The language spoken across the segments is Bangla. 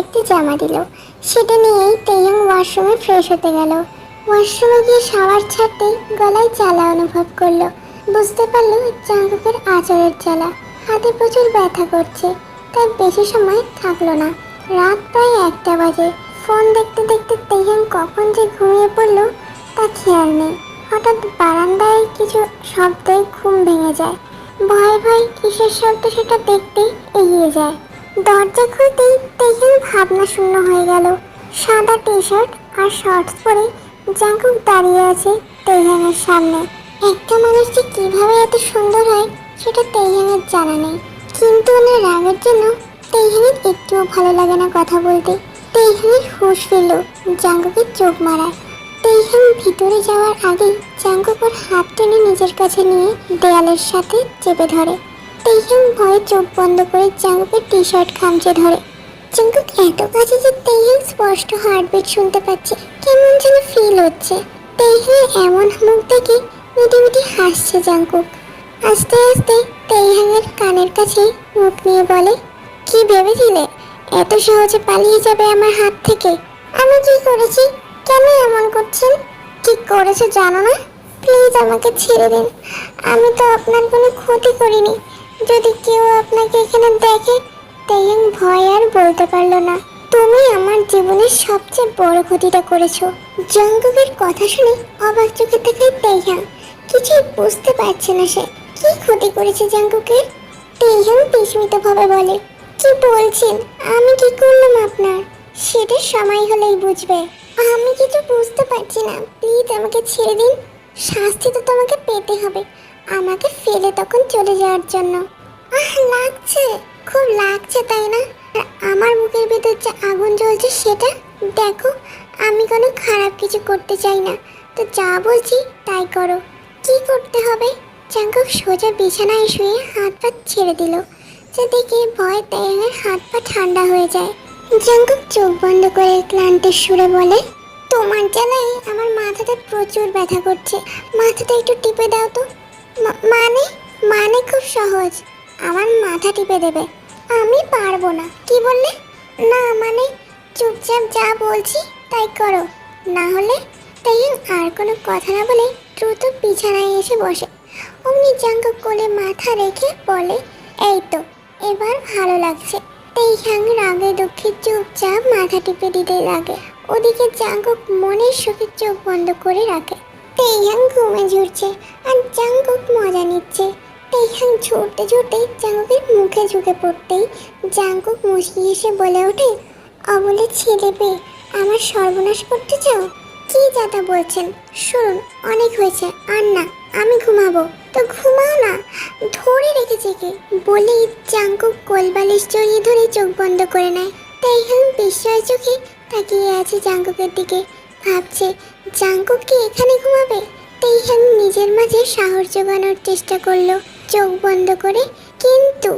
একটি জামা দিল। সেটা নিয়েই তেইয়াং ওয়াশরুমে ফ্রেশ হতে গেল। ওয়াশরুমে গিয়ে শাওয়ার ছাড়তেই গলায় জ্বালা অনুভব করল। বুঝতে পারল জাঙ্কুকের আচরের জ্বালা। হাতে প্রচুর ব্যথা করছে, তাই বেশি সময় থাকল না। রাত প্রায় একটা বাজে। ফোন দেখতে দেখতে তেহেন কখন যে ঘুমিয়ে পড়ল, তা খেয়াল নেই। হঠাৎ বারান্দায় কিছু শব্দে ঘুম ভেঙে যায়। ভয় ভয় কিসের শব্দ সেটা দেখতেই এগিয়ে যায়। দরজা খুলতেই তেইয়াং ভাবনা শূন্য হয়ে গেল। সাদা টি শার্ট আর শর্টস পরে জাঙ্কুক দাঁড়িয়ে আছে তেইয়াংয়ের সামনে। একটা মানুষ যে কীভাবে এত সুন্দর হয় সেটা তেইয়াংয়ের জানা নেই। কিন্তু ওনার রাগের জন্য তেইহানের একটুও ভালো লাগে না কথা বলতে। তেইহানের হুঁশ ফিরল জাঙ্গুকের চোখ মারায়। তেইহান ভিতরে যাওয়ার আগেই জাঙ্গুক ওর হাত টেনে নিজের কাছে নিয়ে দেয়ালের সাথে চেপে ধরে। তেইহান ভয়ে চোখ বন্ধ করে জাঙ্গুকের টি শার্ট খামচে ধরে। জাঙ্গুক এত কাছে যে তেইহান স্পষ্ট হার্টবিট শুনতে পাচ্ছে? কেমন যেন ফিল হচ্ছে। তেইহানের এমন মুখ দেখে মিটি মিটি হাসছে জাঙ্কুক আস্তে আস্তে তেইহানের কানের কাছে মুখ নিয়ে বলে, কি ভেবেছিলে? এত সহজে পালিয়ে যাবে আমার হাত থেকে? আমি কি করেছি? কেন এমন করছেন? কি করেছে জানো না? প্লিজ আমাকে ছেড়ে দিন। আমি তো আপনার কোনো ক্ষতি করিনি। যদি কেউ আপনাকে এখানে দেখে তেইয়াং ভয় আর বলতে পারল না। তুমি আমার জীবনের সবচেয়ে বড় ক্ষতিটা করেছ। জঙ্গকের কথা শুনে অবাক চোখে দেখায় তেইয়াং কিছুই বুঝতে পারছে না সে। কি ক্ষতি করেছে তেইহান বিস্মিত ভাবে বলে, কি বলছেন? আমি কি করলাম আপনার? সেটা সময় হলেই বুঝবে। আমি কিছু বুঝতে পারছি না। প্লিজ আমাকে ছেড়ে দিন। শাস্তি তো তোমাকে পেতে হবে। আমাকে ফেলে তখন চলে যাওয়ার জন্য। আহ, লাগছে। খুব লাগছে, তাই না? আর আমার মুখের ভেতর যে আগুন জ্বলছে সেটা? দেখো, আমি কোনো খারাপ কিছু করতে চাই না। তো যা বলছি তাই করো। কি করতে হবে? চাঙ্কুক সোজা বিছানায় শুয়ে হাত পা ছেড়ে দিল। যা দেখে ভয় তাইয়াংয়ের হাত পা ঠান্ডা হয়ে যায়। জাঙ্কুক চোখ বন্ধ করে ক্লান্তের সুরে বলে, তোমার জ্বালায় আমার মাথাতে প্রচুর ব্যথা করছে। মাথাটা একটু টিপে দাও তো। মানে মানে খুব সহজ। আমার মাথা টিপে দেবে। আমি পারব না। কি বললে? না মানে চুপচাপ যা বলছি তাই করো। না হলে তাই আর কোনো কথা না বলে দ্রুত বিছানায় এসে বসে। অমনি জাঙ্কুক কোলে মাথা রেখে বলে, এই তো, এবার ভালো লাগছে। তেইহাং রাগে দুঃখে চুপচাপ মাথা টিপে দিতে লাগে। ওদিকে জাঙ্কুক মনের সুখে চোখ বন্ধ করে রাখে। তেইহাং ঘুমে ঝুরছে, আর জাঙ্কুক মজা নিচ্ছে। তেইহাং ঝুরতে ঝুরতে জাঙ্কুকের মুখে ঝুঁকে পড়তেই জাঙ্কুক মুশকি এসে বলে ওঠে, অবলে ছেলে পেয়ে আমার সর্বনাশ করতে চাও? কি যাতা বলছেন? শুনুন, অনেক হয়েছে, আর না, আমি ঘুমাবো। তো ঘুমাও না, ধরে রেখেছে কি বলেই চাঙ্কুক কোলবালিশ জড়িয়ে ধরে চোখ বন্ধ করে নেয়। তাই বিস্ময় চোখে তাকিয়ে আছে জাঙ্কুকের দিকে, ভাবছে জাঙ্কুক কি এখানে ঘুমাবে? তেইহান নিজের মাঝে সাহস জোগানোর চেষ্টা করল, চোখ বন্ধ করে। কিন্তু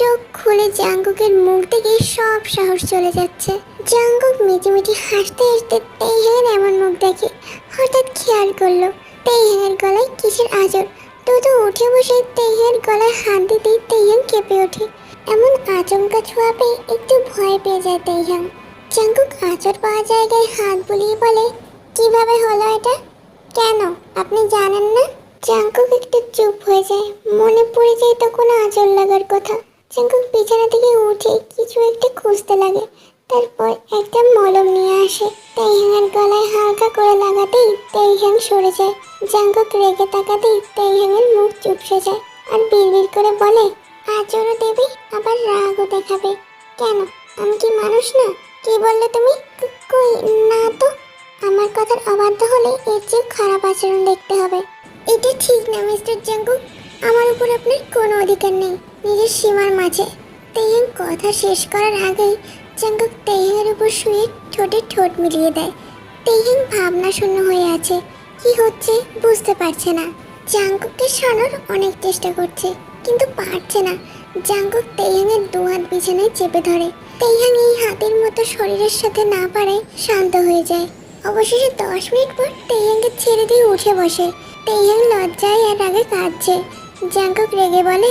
চোখ খুলে জাঙ্কুকের মুখ থেকে সব সাহস চলে যাচ্ছে। জাঙ্কুক মিটিমিটি হাসতে হাসতে তেইহানের এমন মুখ দেখে হঠাৎ খেয়াল করল, তেইহানের গলায় কিসের আজর দুটো উঠে বসে তেইহানের গলায় হাত দিতেই তেইহান কেঁপে ওঠে। এমন আচমকা ছোঁয়া পেয়ে একটু ভয় পেয়ে যায় তেইহান। জাঙ্কুক আচর পাওয়া জায়গায় হাত বুলিয়ে বলে কীভাবে হলো এটা? কেন? আপনি জানেন না? জাঙ্কুক একটু চুপ হয়ে যায়। মনে পড়ে যায় তো কোনো আচর লাগার কথা। জাঙ্কুক বিছানা থেকে উঠে কিছু একটা খুঁজতে লাগে। তারপর একটা মলম নিয়ে আসে। তেইহাঙের গলায় হালকা করে লাগাতেই তেইহাং সরে যায়। জাঙ্কুক রেগে তাকাতেই তেইহাঙের মুখ চুপসে যায় আর বিড়বিড় করে বলে আচরও দেবে, আবার রাগও দেখাবে। কেন? আমি কি মানুষ না? কি বললে তুমি? কই, না তো? আমার কথার অবাধ্য হলে এর চেয়ে খারাপ আচরণ দেখতে হবে। এটা ঠিক না, মিস্টার জাঙ্কুক আমার উপর আপনার কোনো অধিকার নেই, নিজের সীমার মাঝে। তেহাং কথা শেষ করার আগেই জাঙ্কুক তেহাংয়ের উপর শুয়ে ঠোঁটে ঠোঁট মিলিয়ে দেয়। তেহাং ভাবনা শূন্য হয়ে আছে, কি হচ্ছে বুঝতে পারছে না। জাঙ্কুককে সরানোর অনেক চেষ্টা করছে, কিন্তু পারছে না। তেহাংয়ের দু হাত বিছানায় চেপে ধরে। তেহাং এই হাতের মতো শরীরের সাথে না পারে শান্ত হয়ে যায়। অবশেষে দশ মিনিট পর তেহাংকে ছেড়ে দিয়ে উঠে বসে। তেহাং লজ্জায় আর আগে কাঁদছে। জাঙ্কুক রেগে বলে,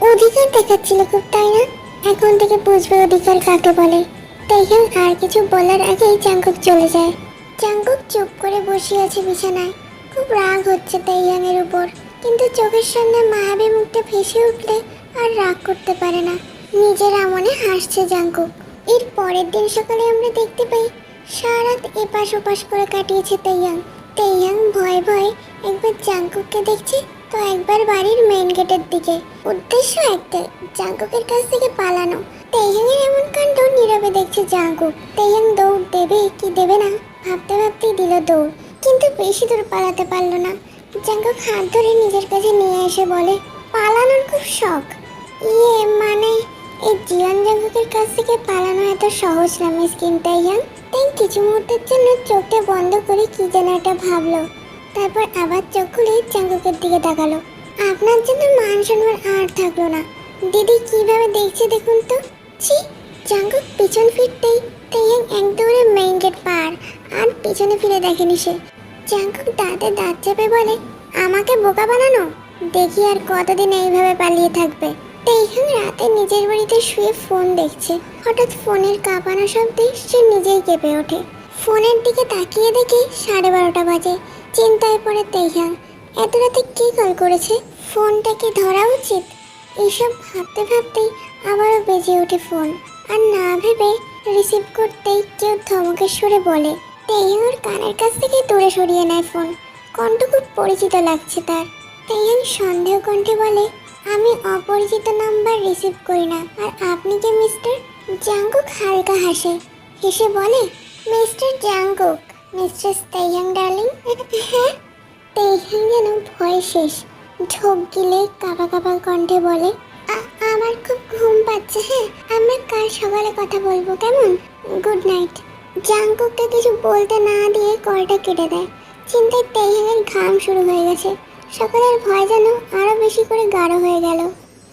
অধিকার দেখাচ্ছিল খুব, তাই না? এখন থেকে বুঝবে অধিকার কাকে বলে। তেইহাং আর কিছু বলার আগেই জাঙ্কুক চলে যায়। জাঙ্কুক চুপ করে বসে আছে বিছানায়। খুব রাগ হচ্ছে তেইহাং এর উপর। কিন্তু চোখের সামনে মায়াবী মুখটা ভেসে উঠলে আর রাগ করতে পারে না। নিজের আমনে হাসছে জাঙ্কুক এর পরের দিন সকালে আমরা দেখতে পাই সারা রাত এপাশ ওপাশ করে কাটিয়েছে তেইয়াং তেইয়াং ভয়ে ভয়ে একবার জাঙ্কুককে দেখছে তো একবার বাড়ির মেইন গেটের দিকে। উদ্দেশ্য একটাই জাঙ্কুকের কাছ থেকে পালানো। তেইয়াংয়ের এমন কাণ্ড নীরবে দেখছে জাঙ্কুক তেইয়াং দৌড় দেবে কি দেবে না ভাবতে ভাবতেই দিল দৌড়, কিন্তু বেশি দূর পালাতে পারল না। জাঙ্কুক হাত ধরে নিজের কাছে নিয়ে এসে বলে, পালানোর খুব শখ। ইয়ে মানে এই জীবন জঙ্গকের কাছ থেকে পালানো এত সহজ না মিসকিন তাইয়াং তাই কিছু মুহূর্তের জন্য চোখটা বন্ধ করে কি যেন একটা ভাবলো। তারপর আবার চোখ খুলে জাঙ্গকের দিকে তাকালো। আপনার জন্য মান সম্মান আর থাকল না। দিদি কীভাবে দেখছে দেখুন তো? ছি জাঙ্গক পিছন ফিরতেই তাইয়াং এক দৌড়ে মেইন গেট পার, আর পিছনে ফিরে দেখেনি সে। জাঙ্গক দাঁতে দাঁত চেপে বলে, আমাকে বোকা বানানো? দেখি আর কতদিন এইভাবে পালিয়ে থাকবে? তেইহাং রাতে নিজের বাড়িতে শুয়ে ফোন দেখছে। হঠাৎ ফোনের কাঁপানো শব্দে সে নিজেই কেঁপে ওঠে। ফোনের দিকে তাকিয়ে দেখে সাড়ে বারোটা বাজে। চিন্তায় পড়ে তেইহাং এত রাতে কে কল করেছে? ফোনটা কি ধরা উচিত? এসব ভাবতে ভাবতেই আবারও বেজে ওঠে ফোন। আর না ভেবে রিসিভ করতেই কেউ ধমকের সুরে বলে তেইহাংর কানের কাছ থেকে দূরে সরিয়ে নেয় ফোন। কণ্ঠ খুব পরিচিত লাগছে তার? তেইহাং সন্দেহ কণ্ঠে বলে আমি অপরিচিত নাম্বার রিসিভ করি না। আর আপনি কি মিস্টার জাঙ্কুক হালকা হাসে? হেসে বলে mister Jungkook mister Taehyung darling হ্যাঁ তেইহাং যেন ভয় শেষ। ঝোঁক গিলে কাঁপা কাঁপা কণ্ঠে বলে, "আ- আমার খুব ঘুম পাচ্ছে হ্যাঁ? আমরা কাল সকালে কথা বলব, কেমন? Good night. জাঙ্কুককে কিছু বলতে না দিয়ে কলটা কেটে দেয়। চিন্তায় তেইহাংয়ের ঘাম শুরু হয়ে গেছে। সকালের ভয় যেন আরও বেশি করে গাঢ় হয়ে গেল।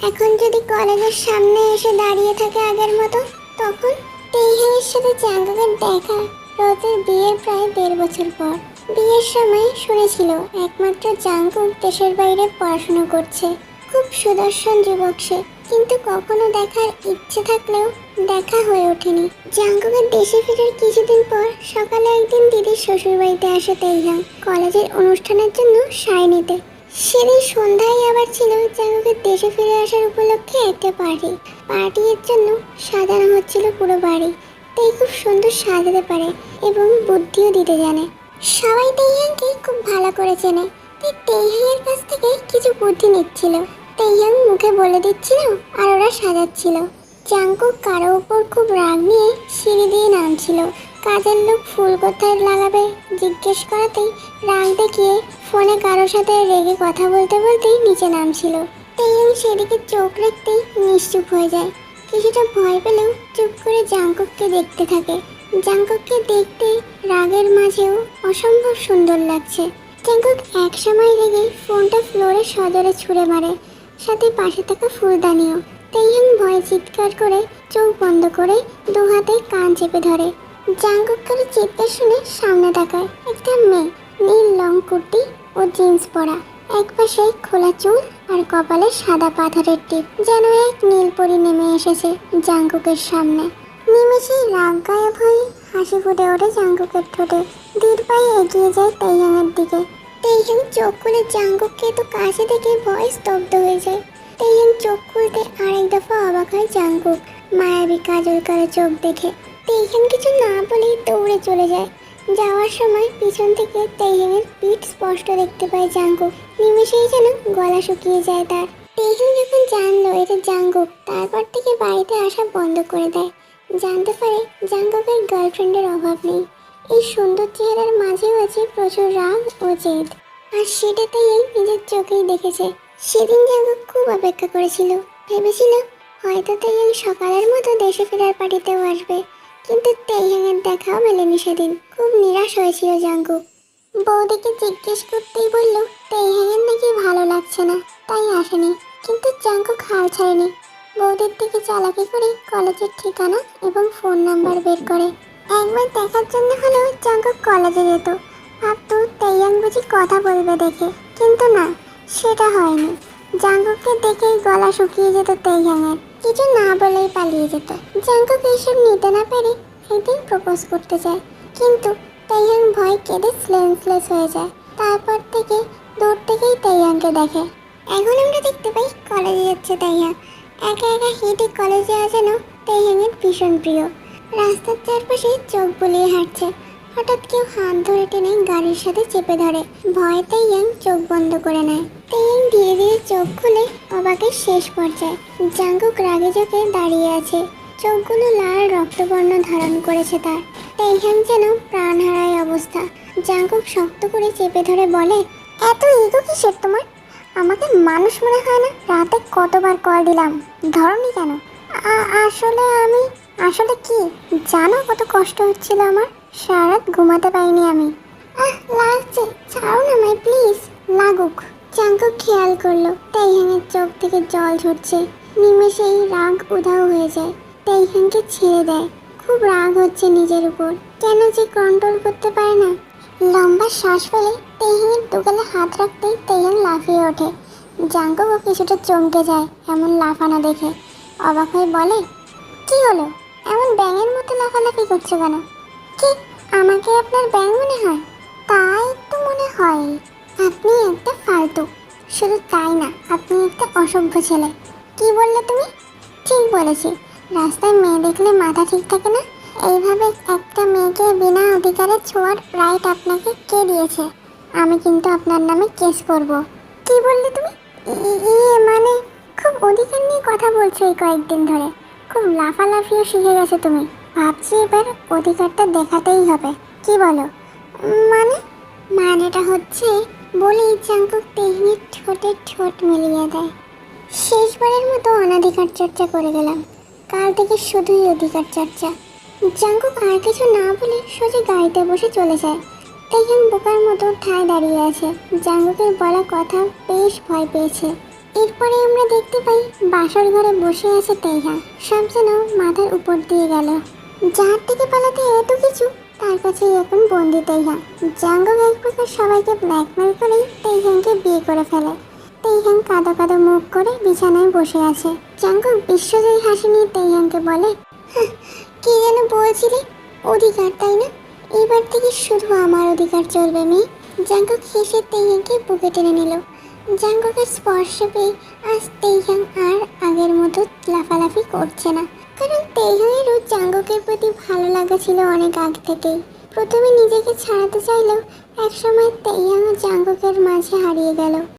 এখন যদি কলেজের সামনে এসে দাঁড়িয়ে থাকে আগের মতো, তখন তেইহাংয়ের সাথে জাঙ্কুকের দেখা রোজের বিয়ের প্রায় দেড় বছর পর। বিয়ের সময় শুনেছিল, একমাত্র জাঙ্কুক দেশের বাইরে পড়াশোনা করছে। খুব সুদর্শন যুবক সে। কিন্তু কখনো দেখার ইচ্ছে থাকলেও দেখা হয়ে ওঠেনি। জাঙ্কুকের দেশে ফেরার কিছুদিন পর সকালে একদিন দিদির শ্বশুর বাড়িতে আসে তেইহাং কলেজের অনুষ্ঠানের জন্য সায় নিতে। সেদিন সন্ধ্যায় আবার ছিল জাঙ্কুকের দেশে ফিরে আসার উপলক্ষে একটা পার্টি। পার্টির জন্য সাজানো হচ্ছিল পুরো বাড়ি। তাই খুব সুন্দর সাজাতে পারে এবং বুদ্ধিও দিতে জানে। সবাই তেইহাংকে খুব ভালো করে চেনে। তাই তেইহাংয়ের কাছ থেকে কিছু বুদ্ধি নিচ্ছিল। তেইহাং মুখে বলে দিচ্ছিল আর ওরা সাজাচ্ছিল। জাঙ্কুক কারও উপর খুব রাগ নিয়ে সিঁড়ি দিয়ে নামছিল। কাজের লোক ফুল কোথায় লাগাবে জিজ্ঞেস করাতেই রাগ দেখিয়ে ফোনে কারোর সাথে রেগে কথা বলতে বলতেই নিচে নামছিল। তেইহাং সেদিকে চোখ রাখতেই নিশ্চুপ হয়ে যায়। কিছুটা ভয় পেলেও চুপ করে জাঙ্কুককে দেখতে থাকে। জাঙ্কুককে দেখতে রাগের মাঝেও অসম্ভব সুন্দর লাগছে। জাঙ্কক এক সময় রেগে ফোনটা ফ্লোরে সদরে ছুঁড়ে মারে। সাথে পাশে থাকা ফুলদানিও। তেইহাং ভয়ে চিৎকার করে, চোখ বন্ধ করে দু হাতে কান চেপে ধরে। জাঙ্কুকের চিৎকার শুনে সামনে তাকায়। একটা মেয়ে, নীল লং কুর্তি ও জিন্স পরা। এক পাশে খোলা চুল আর কপালে সাদা পাথরের টিপ। যেন এক নীল পরি নেমে এসেছে জাঙ্গুকের সামনে। নিমেষেই রাগ গায়েব হয়ে হাসি ফুটে ওঠে জাঙ্কুকের ঠোঁটে। ধীর পায়ে এগিয়ে যায় তেইহাংয়ের দিকে। তেইহাং চোখ খুলে জাঙ্কুককে তো কাছে থেকে ভয় স্তব্ধ হয়ে যায়। তেইহাং চোখ খুলতে আরেক দফা অবাক হয় জাঙ্কুক মায়াবী কাজল কালো চোখ দেখে। তেইহাং কিছু না বলেই দৌড়ে চলে যায়। যাওয়ার সময় পিছন থেকে তেইহাংয়ের পিঠ স্পষ্ট দেখতে পায় জাঙ্কুক নিমেষেই যেন গলা শুকিয়ে যায় তার। তেইহাং যখন জানলো এটা জাঙ্কুক তারপর থেকে বাড়িতে আসা বন্ধ করে দেয়। জানতে পারে জাঙ্কুকের গার্লফ্রেন্ডের অভাব নেই। এই সুন্দর চেহারার মাঝেও আছে প্রচুর রাগ ও জেদ। আর সেটা তেইহাং নিজের চোখেই দেখেছে। সেদিন জাঙ্কুক খুব অপেক্ষা করেছিল। ভেবেছিল হয়তো তেইহাং সকালের মতো দেশে ফেরার পার্টিতেও আসবে। কিন্তু তেইহাংয়ের দেখাও মেলেনি সেদিন। খুব নিরাশ হয়েছিল জাঙ্কুক বৌদিকে জিজ্ঞেস করতেই বলল তেইহাংয়ের নাকি ভালো লাগছে না? তাই আসেনি। কিন্তু জাঙ্কুক হাল ছাড়েনি। বৌদির থেকে চালাকি করে কলেজের ঠিকানা এবং ফোন নাম্বার বের করে। একবার দেখার জন্য হলেও জাঙ্কুক কলেজে যেত। ভাবতো তেইয়াং বুঝি কথা বলবে দেখে, কিন্তু না, সেটা হয়নি। জাঙ্কুককে দেখেই গলা শুকিয়ে যেত তেইয়াংয়ের। কিছু না বলেই পালিয়ে যেত। জাঙ্কুক এইসব নিতে না পেরে একদিন প্রপোজ করতে চায় কিন্তু তাইয়াং ভয় কেঁদে সেন্সলেস হয়ে যায়। তারপর থেকে দূর থেকেই তাইয়াংকে দেখে। এখন আমরা দেখতে পাই কলেজে যাচ্ছে তাইয়া। একা একা হেঁটে কলেজে যেন তাইয়াংয়ের ভীষণ প্রিয়। রাস্তার চারপাশে চোখ বুলিয়ে হাঁটছে। হঠাৎ কেউ হাত ধরে টেনে গাড়ির সাথে চেপে ধরে। ভয় তাইয়াং চোখ বন্ধ করে নেয়। তাইয়াং ধীরে ধীরে চোখ খুলে অবাকের শেষ পর্যায়ে জাঙ্কুক রাগে চোখে দাঁড়িয়ে আছে। চোখগুলো লাল রক্তবর্ণ ধারণ করেছে তার। তাইয়াং যেন প্রাণ হারায় অবস্থা। জাঙ্কুক শক্ত করে চেপে ধরে বলে, এত ইগো কিসের তোমার? আমাকে মানুষ মনে হয় না রাতে কতবার কল দিলাম। ধরনি কেন? আসলে আমি, আসলে কি? জানো কত কষ্ট হচ্ছিল আমার? সারা রাত ঘুমাতে পাইনি আমি। আহ, লাগছে। ছাড়ো না মাই প্লিজ লাগুক। চাঙ্কু খেয়াল করল তেইহাংয়ের চোখ থেকে জল ঝরছে। নিমেষেই রাগ উধাও হয়ে যায়। তেইহাংকে ছেড়ে দেয়। খুব রাগ হচ্ছে নিজের উপর। কেন যে কন্ট্রোল করতে পারে না। লম্বা শ্বাস ফেলে তেইহাংয়ের দুগালে হাত রাখতেই তেইহাং লাফিয়ে ওঠে। জাঙ্কুকও কিছুটা চমকে যায়, এমন লাফানো দেখে। অবাক হয়ে বলে, কি হলো? এমন ব্যাঙের মতো লাফালাফি করছ কেন? কি আমাকে আপনার ব্যাঙ মনে হয়? তাই তো মনে হয়। আপনি একটা ফালতু। শুধু তাই না, আপনি একটা অসভ্য ছেলে। কি বললে তুমি? ঠিক বলেছি। রাস্তায় মেয়ে দেখলে মাথা ঠিক থাকে না? এইভাবে একটা মেয়েকে বিনা অধিকারে ছোঁয়ার রাইট আপনাকে কে দিয়েছে? আমি কিন্তু আপনার নামে কেস করব। কি বললে তুমি? ইয়ে মানে খুব অধিকার নিয়ে কথা বলছো এই কয়েকদিন ধরে। খুব লাফালাফিও শিখে গেছো তুমি। ভাবছি এবার অধিকারটা দেখাতেই হবে। কি বলো? মানে? মানেটা হচ্ছে বলেই চাঙ্কুক তেহনির ঠোঁটে ঠোঁট মিলিয়ে দেয়। শেষবারের মতো অনাধিকার চর্চা করে গেলাম। কাল থেকে শুধুই অধিকার চর্চা। জাঙ্কুক আর কিছু না বলে সোজা গাড়িতে বসে চলে যায়। তেহিন বোকার মতো ঠায় দাঁড়িয়ে আছে। জাঙ্গুকের বলা কথা বেশ ভয় পেয়েছে। এরপরে আমরা দেখতে পাই বাসর ঘরে বসে আছে তেহা সব যেন মাথার উপর দিয়ে গেল। যার থেকে পালাতে এত কিছু তার কাছেই এখন বন্দি তেহা জাঙ্গুক এক সবাইকে ব্ল্যাকমেল করেই তেহানকে বিয়ে করে ফেলে। তেইহান কাদো কাদো মুখ করে বিছানায় বসে আছে। জাঙ্কুক বিশ্বজয়ী হাসি নিয়ে তেইহানকে বলে "হাহ, কি যেন বলছিলি? অধিকার তাই না? এবার থেকে শুধু আমার অধিকার চলবে মেয়ে। জাঙ্কুক হেসে তেইহানকে বুকে টেনে নিল। জাঙ্কুকের স্পর্শে পেয়ে আজ তেইহান আর আগের মতো লাফালাফি করছে না। কারণ তেহয়েরও চাঙ্গকের প্রতি ভালো লাগা ছিল অনেক আগ থেকেই। প্রথমে নিজেকে ছাড়াতে চাইলেও একসময় তেইহান ও চাঙ্গকের মাঝে হারিয়ে গেল।